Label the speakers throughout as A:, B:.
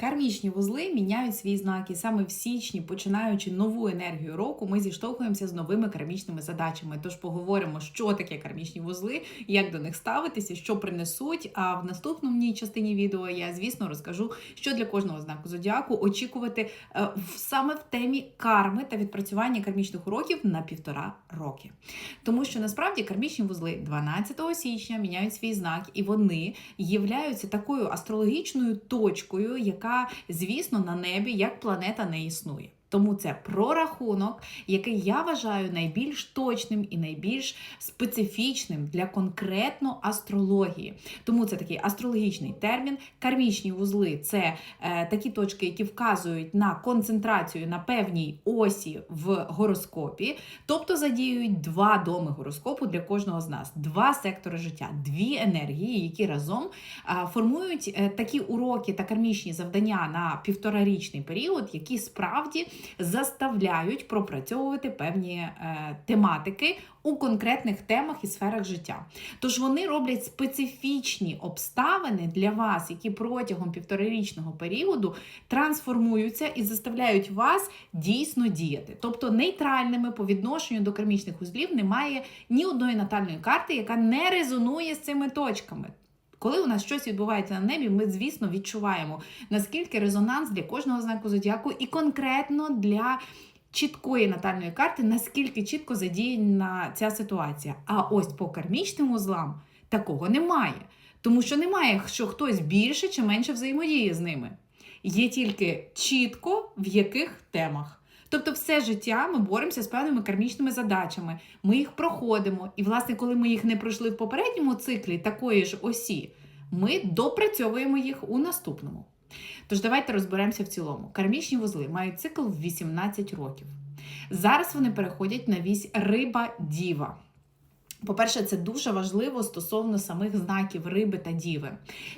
A: Кармічні вузли міняють свій знак, і саме в січні, починаючи нову енергію року, ми зіштовхуємося з новими кармічними задачами. Тож поговоримо, що таке кармічні вузли, як до них ставитися, що принесуть. А в наступній частині відео я, звісно, розкажу, що для кожного знаку зодіаку очікувати е, саме в темі карми та відпрацювання кармічних уроків на півтора роки. Тому що насправді кармічні вузли 12 січня міняють свій знак, і вони являються такою астрологічною точкою, яка, звісно, на небі як планета не існує. Тому це прорахунок, який я вважаю найбільш точним і найбільш специфічним для конкретно астрології. Тому це такий астрологічний термін. Кармічні вузли це е, такі точки, які вказують на концентрацію на певній осі в гороскопі, тобто задіюють два доми гороскопу для кожного з нас, два сектори життя, дві енергії, які разом а, формують е, такі уроки та кармічні завдання на півторарічний період, які справді заставляють пропрацьовувати певні е, тематики у конкретних темах і сферах життя. Тож вони роблять специфічні обставини для вас, які протягом півторарічного періоду трансформуються і заставляють вас дійсно діяти. Тобто нейтральними по відношенню до кармічних узлів немає ні одної натальної карти, яка не резонує з цими точками. Коли у нас щось відбувається на небі, ми, звісно, відчуваємо, наскільки резонанс для кожного знаку зодіаку і конкретно для чіткої натальної карти, наскільки чітко задіяна ця ситуація. А ось по кармічним узлам такого немає. Тому що немає, що хтось більше чи менше взаємодіє з ними. Є тільки чітко в яких темах. Тобто, все життя ми боремося з певними кармічними задачами, ми їх проходимо. І, власне, коли ми їх не пройшли в попередньому циклі такої ж осі, ми допрацьовуємо їх у наступному. Тож давайте розберемося в цілому. Кармічні вузли мають цикл в 18 років. Зараз вони переходять на вісь риба-діва. По-перше, це дуже важливо стосовно самих знаків риби та діви.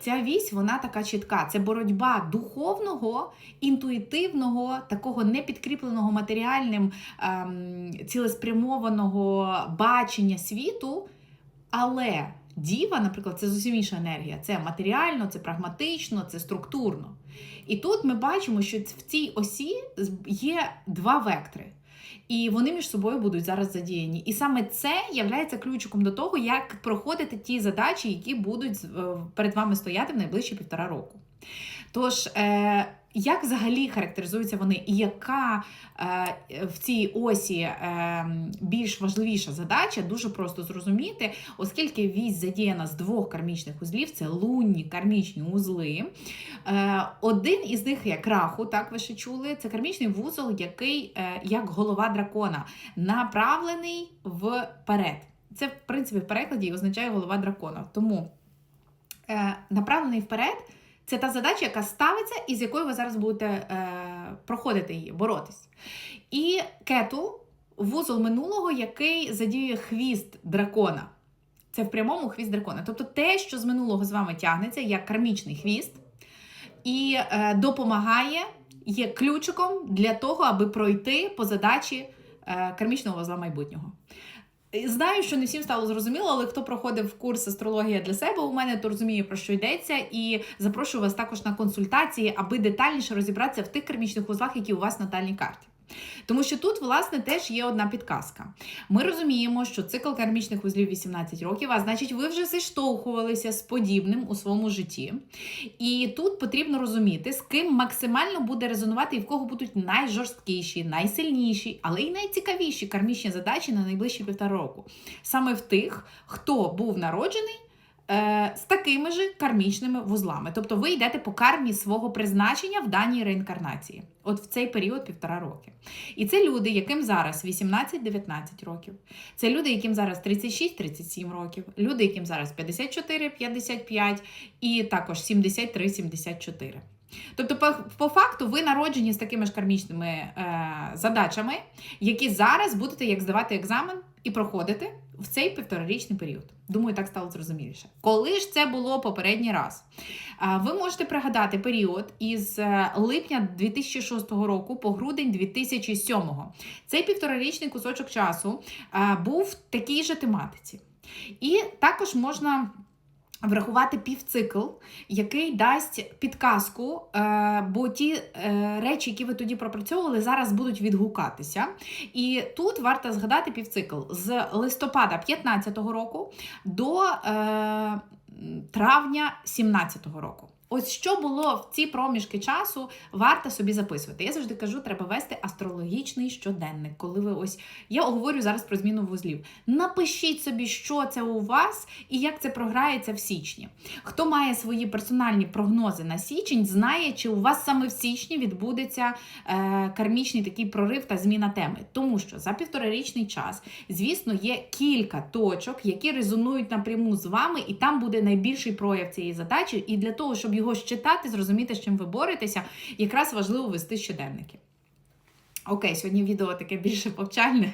A: Ця вісь, вона така чітка. Це боротьба духовного, інтуїтивного, такого непідкріпленого матеріальним ем, цілеспрямованого бачення світу. Але діва, наприклад, це зовсім інша енергія. Це матеріально, це прагматично, це структурно. І тут ми бачимо, що в цій осі є два вектори. І вони між собою будуть зараз задіяні. І саме це є ключиком до того, як проходити ті задачі, які будуть е, перед вами стояти в найближчі півтора року. Тож, е, як взагалі характеризуються вони, і яка е, в цій осі е, більш важливіша задача, дуже просто зрозуміти, оскільки вісь задіяна з двох кармічних узлів, це лунні кармічні узли. Е, один із них як раху, так ви ще чули, це кармічний вузол, який е, як голова дракона, направлений вперед. Це, в принципі, в перекладі означає голова дракона. Тому е, направлений вперед. Це та задача, яка ставиться і з якою ви зараз будете е, проходити її, боротись. І кету вузол минулого, який задіює хвіст дракона. Це в прямому хвіст дракона. Тобто те, що з минулого з вами тягнеться, як кармічний хвіст, і е, допомагає, є ключиком для того, аби пройти по задачі е, кармічного вузла майбутнього. Знаю, що не всім стало зрозуміло, але хто проходив курс астрологія для себе у мене, то розуміє, про що йдеться, і запрошую вас також на консультації, аби детальніше розібратися в тих кармічних узлах, які у вас на натальній карті. Тому що тут, власне, теж є одна підказка. Ми розуміємо, що цикл кармічних вузлів 18 років, а значить, ви вже зіштовхувалися з подібним у своєму житті. І тут потрібно розуміти, з ким максимально буде резонувати і в кого будуть найжорсткіші, найсильніші, але й найцікавіші кармічні задачі на найближчі півтора року. Саме в тих, хто був народжений. Е, З такими ж кармічними вузлами. Тобто ви йдете по кармі свого призначення в даній реінкарнації, от в цей період півтора роки. І це люди, яким зараз 18-19 років. Це люди, яким зараз 36-37 років, люди, яким зараз 54-55 і також 73-74. Тобто, по, по факту, ви народжені з такими ж кармічними е, задачами, які зараз будете як здавати екзамен і проходити в цей півторарічний період. Думаю, так стало зрозуміліше. Коли ж це було попередній раз? Ви можете пригадати період із е, липня 2006 року по грудень 2007. Цей півторарічний кусочок часу був в такій же тематиці. І також можна Врахувати півцикл, який дасть підказку, е, бо ті е, речі, які ви тоді пропрацьовували, зараз будуть відгукатися. І тут варто згадати півцикл з листопада 2015 року до е, травня 2017 року. Ось що було в ці проміжки часу, варто собі записувати. Я завжди кажу, треба вести астрологічний щоденник. Коли ви ось я говорю зараз про зміну вузлів. Напишіть собі, що це у вас і як це програється в січні. Хто має свої персональні прогнози на січень, знає, чи у вас саме в січні відбудеться е, кармічний такий прорив та зміна теми. Тому що за півторарічний час, звісно, є кілька точок, які резонують напряму з вами, і там буде найбільший прояв цієї задачі. І для того, щоб його щитати, зрозуміти, з чим ви боретеся, якраз важливо вести щоденники. Окей, сьогодні відео таке більше повчальне.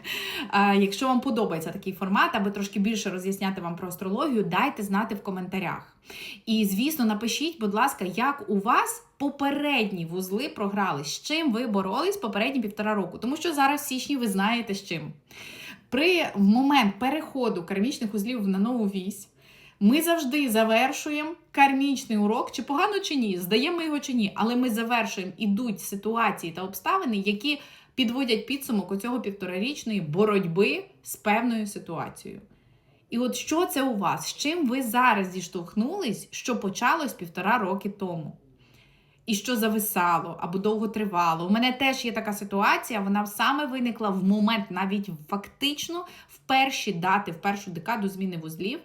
A: А, якщо вам подобається такий формат, аби трошки більше роз'ясняти вам про астрологію, дайте знати в коментарях. І, звісно, напишіть, будь ласка, як у вас попередні вузли програли, з чим ви боролись попередні півтора року. Тому що зараз в січні ви знаєте з чим. При момент переходу кармічних вузлів на нову вісь. Ми завжди завершуємо кармічний урок, чи погано, чи ні, здаємо його чи ні, але ми завершуємо, ідуть ситуації та обставини, які підводять підсумок у півторарічної боротьби з певною ситуацією. І от що це у вас? З чим ви зараз зіштовхнулись, що почалось півтора роки тому? І що зависало або довго тривало. У мене теж є така ситуація, вона саме виникла в момент, навіть фактично в перші дати, в першу декаду зміни вузлів.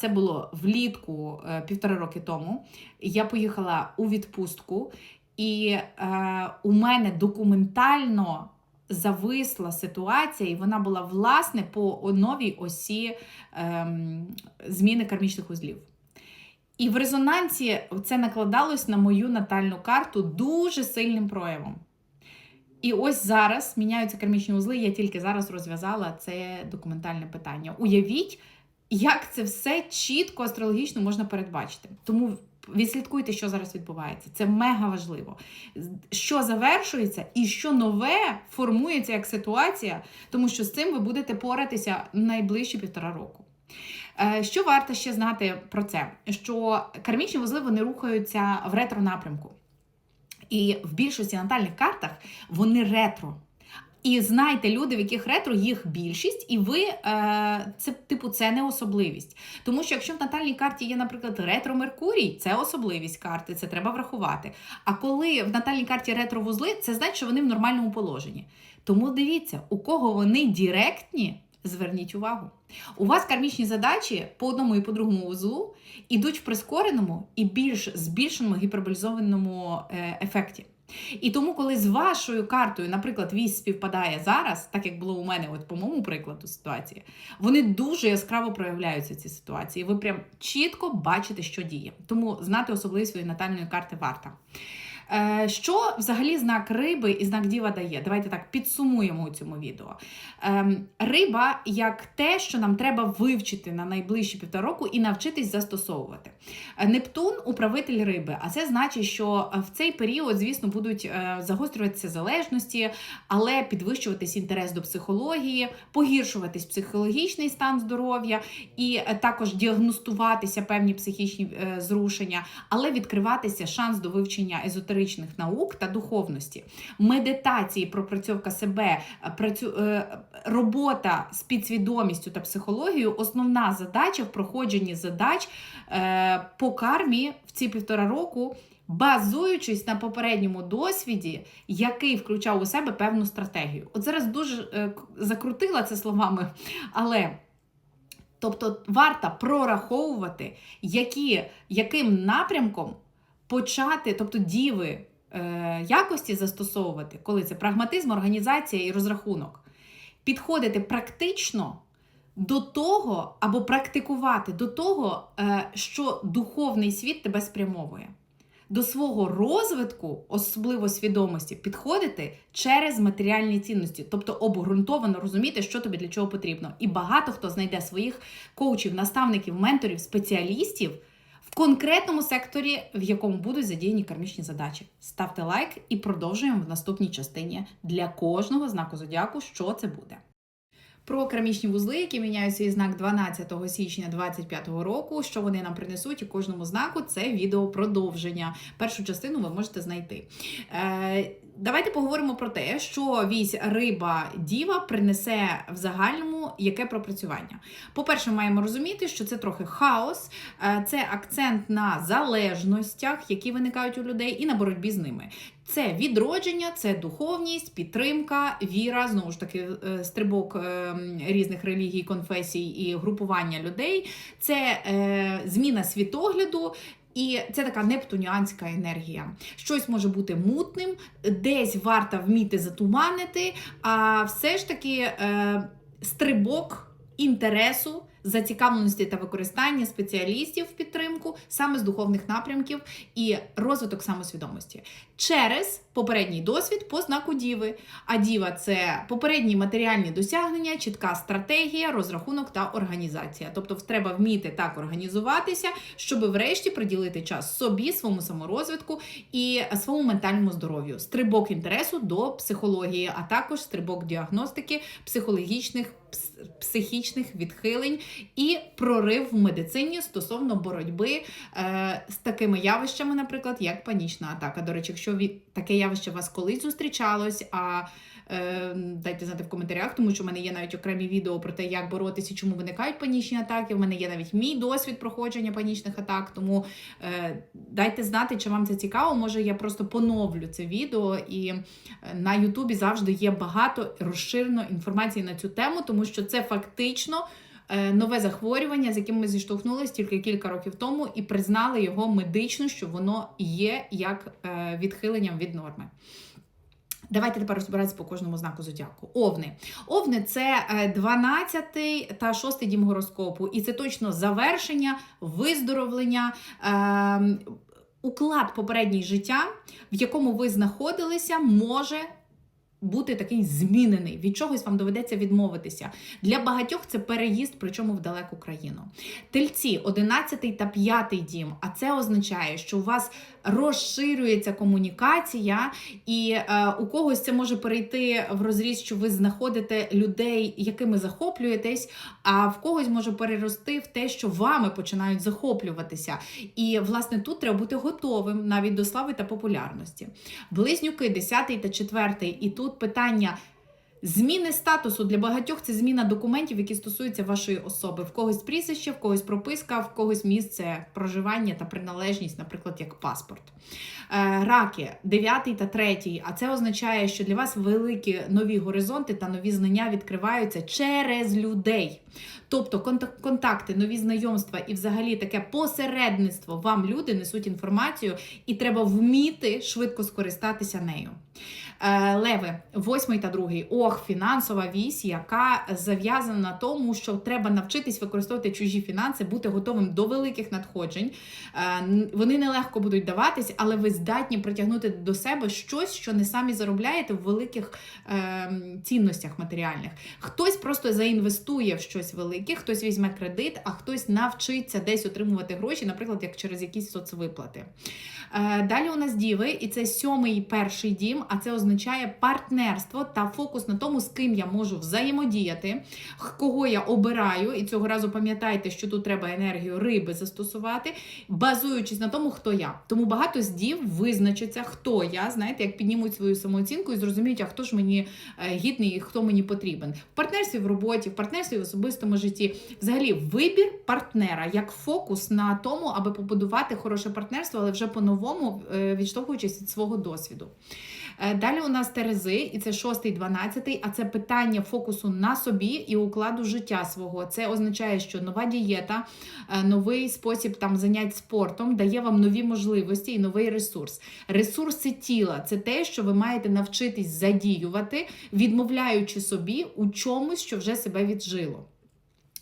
A: Це було влітку е, півтора роки тому. Я поїхала у відпустку, і е, у мене документально зависла ситуація, і вона була власне по новій осі ем, зміни кармічних вузлів. І в резонансі це накладалось на мою натальну карту дуже сильним проявом. І ось зараз міняються кармічні узли. Я тільки зараз розв'язала це документальне питання. Уявіть, як це все чітко астрологічно можна передбачити. Тому відслідкуйте, що зараз відбувається. Це мега важливо. Що завершується і що нове формується як ситуація, тому що з цим ви будете поратися найближчі півтора року. Е, що варто ще знати про це? Що кармічні вузли вони рухаються в ретро напрямку. І в більшості натальних картах вони ретро. І знайте, люди, в яких ретро їх більшість, і ви е, це типу це не особливість. Тому що якщо в натальній карті є, наприклад, ретро Меркурій, це особливість карти, це треба врахувати. А коли в натальній карті ретро вузли, це значить, що вони в нормальному положенні. Тому дивіться, у кого вони директні. Зверніть увагу. У вас кармічні задачі по одному і по другому вузлу ідуть в прискореному і більш збільшеному гіперболізованому е, ефекті. І тому, коли з вашою картою, наприклад, вісь співпадає зараз, так як було у мене, от по моєму прикладу ситуації, вони дуже яскраво проявляються ці ситуації. Ви прям чітко бачите, що діє. Тому знати особливість своєї натальної карти варта. Е, що взагалі знак риби і знак діва дає? Давайте так підсумуємо у цьому відео. Ем, риба як те, що нам треба вивчити на найближчі півтора року і навчитись застосовувати. Е, Нептун управитель риби, а це значить, що в цей період, звісно, будуть е, загострюватися залежності, але підвищуватись інтерес до психології, погіршуватись психологічний стан здоров'я і також діагностуватися певні психічні зрушення, але відкриватися шанс до вивчення езотеричних езотеричних наук та духовності, медитації, пропрацьовка себе, працю... Е, робота з підсвідомістю та психологією основна задача в проходженні задач е, по кармі в ці півтора року. Базуючись на попередньому досвіді, який включав у себе певну стратегію. От зараз дуже е, закрутила це словами, але тобто варто прораховувати, які, яким напрямком почати, тобто діви е, якості застосовувати, коли це прагматизм, організація і розрахунок, підходити практично до того, або практикувати до того, е, що духовний світ тебе спрямовує. До свого розвитку, особливо свідомості, підходити через матеріальні цінності, тобто обґрунтовано розуміти, що тобі для чого потрібно. І багато хто знайде своїх коучів, наставників, менторів, спеціалістів конкретному секторі, в якому будуть задіяні кармічні задачі. Ставте лайк і продовжуємо в наступній частині для кожного знаку зодіаку, що це буде. Про керамічні вузли, які міняють свій знак 12 січня 2025 року. Що вони нам принесуть і кожному знаку це відео продовження. Першу частину ви можете знайти. Давайте поговоримо про те, що вісь риба діва принесе в загальному яке пропрацювання. По-перше, маємо розуміти, що це трохи хаос, е, це акцент на залежностях, які виникають у людей, і на боротьбі з ними. Це відродження, це духовність, підтримка, віра, знову ж таки, е, стрибок е, різних релігій, конфесій і групування людей, це е, зміна світогляду. І це така нептуніанська енергія. Щось може бути мутним, десь варто вміти затуманити, а все ж таки е, стрибок інтересу, зацікавленості та використання спеціалістів в підтримку саме з духовних напрямків і розвиток самосвідомості через попередній досвід по знаку Діви. А Діва це попередні матеріальні досягнення, чітка стратегія, розрахунок та організація. Тобто, треба вміти так організуватися, щоб врешті приділити час собі, своєму саморозвитку і своєму ментальному здоров'ю. Стрибок інтересу до психології, а також стрибок діагностики психологічних. Психічних відхилень і прорив в медицині стосовно боротьби е, з такими явищами, наприклад, як панічна атака. До речі, якщо від таке явище вас колись зустрічалось, а дайте знати в коментарях, тому що в мене є навіть окремі відео про те, як боротися, чому виникають панічні атаки. В мене є навіть мій досвід проходження панічних атак. Тому е, дайте знати, чи вам це цікаво. Може, я просто поновлю це відео, і е, на Ютубі завжди є багато розширено інформації на цю тему, тому що це фактично. Е, нове захворювання, з яким ми зіштовхнулися тільки кілька років тому, і признали його медично, що воно є як відхиленням від норми. Давайте тепер розбиратися по кожному знаку зодіаку. Овни. Овни це 12 е, та 6 дім гороскопу, і це точно завершення, виздоровлення. Е Уклад попередній життя, в якому ви знаходилися, може бути такий змінений, від чогось вам доведеться відмовитися. Для багатьох це переїзд, причому в далеку країну. Тельці, 11 та 5 дім. А це означає, що у вас розширюється комунікація, і е, у когось це може перейти в розріз, що ви знаходите людей, якими захоплюєтесь, а в когось може перерости в те, що вами починають захоплюватися. І, власне, тут треба бути готовим навіть до слави та популярності. Близнюки, 10 та 4, і тут тут питання. Зміни статусу для багатьох це зміна документів, які стосуються вашої особи. В когось прізвище, в когось прописка, в когось місце проживання та приналежність, наприклад, як паспорт. Е, раки, 9 та 3. А це означає, що для вас великі нові горизонти та нові знання відкриваються через людей. Тобто контакти, нові знайомства і взагалі таке посередництво вам люди несуть інформацію, і треба вміти швидко скористатися нею. Е, леви, восьмий та другий. Ох, фінансова вісь, яка зав'язана на тому, що треба навчитись використовувати чужі фінанси, бути готовим до великих надходжень. Е, вони нелегко будуть даватись, але ви здатні притягнути до себе щось, що не самі заробляєте в великих е, цінностях матеріальних. Хтось просто заінвестує в щось велике, хтось візьме кредит, а хтось навчиться десь отримувати гроші, наприклад, як через якісь соцвиплати. Далі у нас діви, і це сьомий перший дім, а це означає партнерство та фокус на тому, з ким я можу взаємодіяти, кого я обираю. І цього разу пам'ятайте, що тут треба енергію риби застосувати, базуючись на тому, хто я. Тому багато з дів визначиться, хто я, знаєте, як піднімуть свою самооцінку і зрозуміють, а хто ж мені е, гідний і хто мені потрібен. В партнерстві в роботі, в партнерстві в особистому житті. Взагалі, вибір партнера як фокус на тому, аби побудувати хороше партнерство, але вже по-новому е, відштовхуючись від свого досвіду. Е, далі у нас Терези, і це 6, 12, а це питання фокусу на собі і укладу життя свого. Це означає, що нова дієта, е, новий спосіб там занять спортом дає вам нові можливості і новий ресурс. Ресурси тіла це те, що ви маєте навчитись задіювати, відмовляючи собі у чомусь, що вже себе віджило.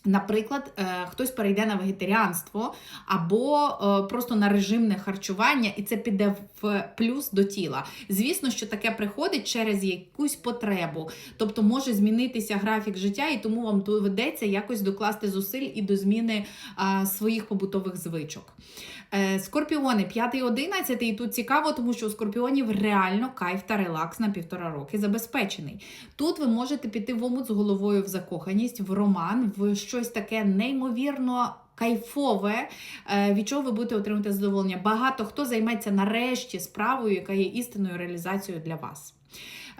A: Наприклад, е, хтось перейде на вегетаріанство або просто на режимне харчування, і це піде в плюс до тіла. Звісно, що таке приходить через якусь потребу, тобто може змінитися графік життя, і тому вам доведеться якось докласти зусиль і до зміни а, своїх побутових звичок. Е, Скорпіони 5 і 11, і тут цікаво, тому що у скорпіонів реально кайф та релакс на півтора роки забезпечений. Тут ви можете піти в омут з головою в закоханість, в роман, в щось таке неймовірно. Кайфове, е, від чого ви будете отримати задоволення. Багато хто займеться нарешті справою, яка є істинною реалізацією для вас.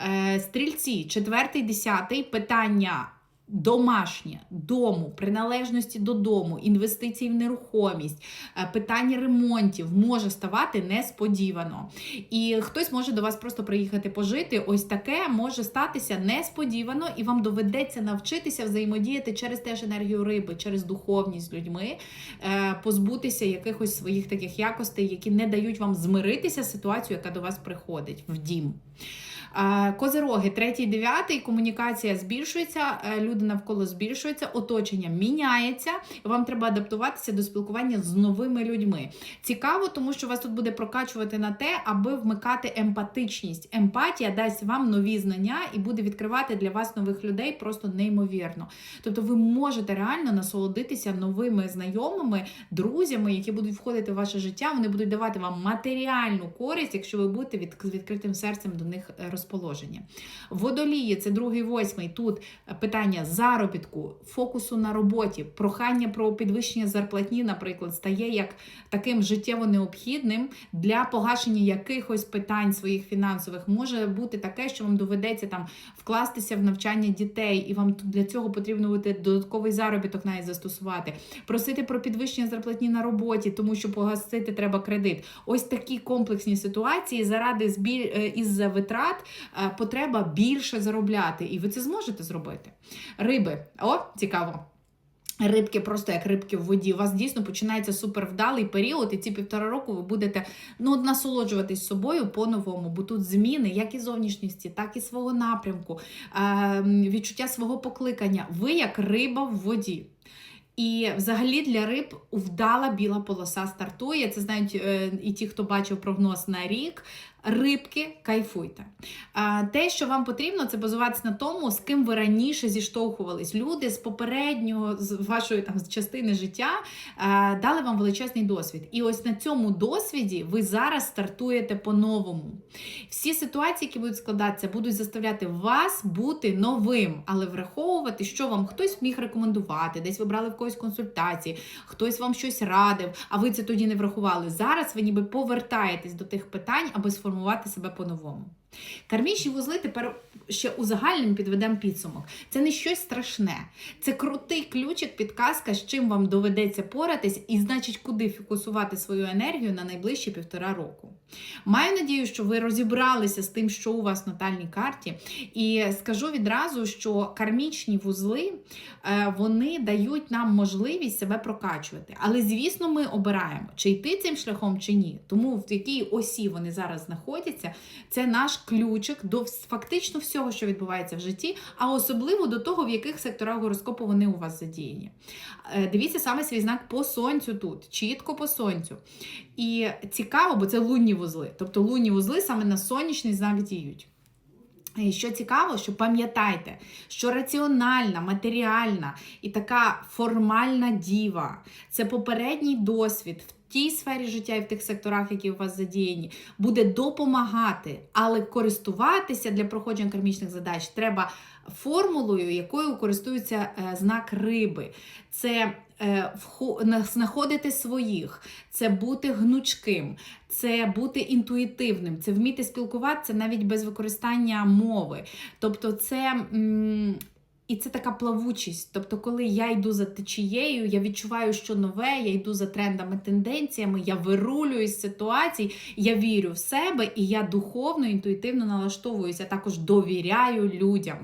A: Е, Стрільці, четвертий, десятий питання домашнє, дому, приналежності додому, інвестицій в нерухомість, е, питання ремонтів може ставати несподівано. І хтось може до вас просто приїхати пожити. Ось таке може статися несподівано, і вам доведеться навчитися взаємодіяти через теж енергію риби, через духовність з людьми, е, позбутися якихось своїх таких якостей, які не дають вам змиритися з ситуацією, яка до вас приходить в дім. Е, Козироги, третій, дев'ятий, комунікація збільшується, е, люди навколо збільшуються, оточення міняється. і Вам треба адаптуватися до спілкування з новими людьми. Цікаво, тому що вас тут буде прокачувати на те, аби вмикати емпатичність. Емпатія дасть вам нові знання і буде відкривати для вас нових людей просто неймовірно. Тобто, ви можете реально насолодитися новими знайомими, друзями, які будуть входити в ваше життя. Вони будуть давати вам матеріальну користь, якщо ви будете від відкритим серцем до них е, розположені. Водолії це другий восьмий. Тут питання заробітку, фокусу на роботі, прохання про підвищення зарплатні, наприклад, стає як таким життєво необхідним для погашення якихось питань своїх фінансових. Може бути таке, що вам доведеться там вкластися в навчання дітей, і вам для цього потрібно буде додатковий заробіток навіть застосувати, просити про підвищення зарплатні на роботі, тому що погасити треба кредит. Ось такі комплексні ситуації заради збіль е, із-за витрат е, потреба більше заробляти, і ви це зможете зробити. Риби, о, цікаво. Рибки просто як рибки в воді. У вас дійсно починається супервдалий період, і ці півтора року ви будете ну, насолоджуватись собою по-новому, бо тут зміни, як і зовнішністі, так і свого напрямку, е, відчуття свого покликання. Ви як риба в воді. І взагалі для риб вдала біла полоса стартує. Це знають е, і ті, хто бачив прогноз на рік. Рибки, кайфуйте. Те, що вам потрібно, це базуватися на тому, з ким ви раніше зіштовхувались. Люди з попереднього, з вашої там частини життя дали вам величезний досвід. І ось на цьому досвіді ви зараз стартуєте по-новому. Всі ситуації, які будуть складатися, будуть заставляти вас бути новим, але враховувати, що вам хтось міг рекомендувати, десь ви брали в когось консультації, хтось вам щось радив, а ви це тоді не врахували. Зараз ви ніби повертаєтесь до тих питань, аби сформувати себе по-новому. Кармічні вузли тепер ще узагальним підведемо підсумок. Це не щось страшне, це крутий ключик, підказка, з чим вам доведеться поратись, і значить, куди фокусувати свою енергію на найближчі півтора року. Маю надію, що ви розібралися з тим, що у вас в натальній карті. І скажу відразу, що кармічні вузли е, вони дають нам можливість себе прокачувати. Але, звісно, ми обираємо, чи йти цим шляхом, чи ні. Тому в якій осі вони зараз знаходяться, це наш ключик до фактично всього, що відбувається в житті, а особливо до того, в яких секторах гороскопу вони у вас задіяні. Е, Дивіться саме свій знак по сонцю тут, чітко по сонцю. І цікаво, бо це лунні вузли. Тобто лунні вузли саме на сонячний знак діють. І що цікаво, що пам'ятайте, що раціональна, матеріальна і така формальна діва це попередній досвід тій сфері життя і в тих секторах, які у вас задіяні, буде допомагати, але користуватися для проходження кармічних задач треба формулою, якою користується е, знак риби. Це е, знаходити своїх, це бути гнучким, це бути інтуїтивним, це вміти спілкуватися навіть без використання мови. Тобто, це. І це така плавучість. Тобто, коли я йду за течією, я відчуваю, що нове, я йду за трендами, тенденціями, я вирулюю з ситуацій, я вірю в себе і я духовно, інтуїтивно налаштовуюся, також довіряю людям.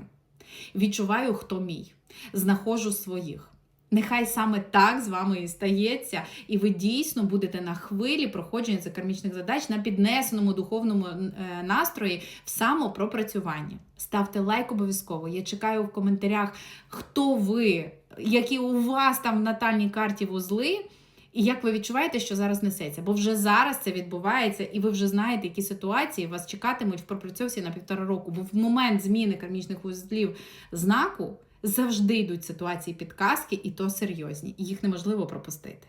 A: Відчуваю, хто мій, знаходжу своїх. Нехай саме так з вами і стається, і ви дійсно будете на хвилі проходження закармічних задач на піднесеному духовному е, настрої в самопропрацюванні. Ставте лайк обов'язково. Я чекаю в коментарях, хто ви, які у вас там в натальній карті вузли. І як ви відчуваєте, що зараз несеться? Бо вже зараз це відбувається, і ви вже знаєте, які ситуації вас чекатимуть в пропрацьовці на півтора року. Бо в момент зміни кармічних вузлів знаку завжди йдуть ситуації підказки, і то серйозні, і їх неможливо пропустити.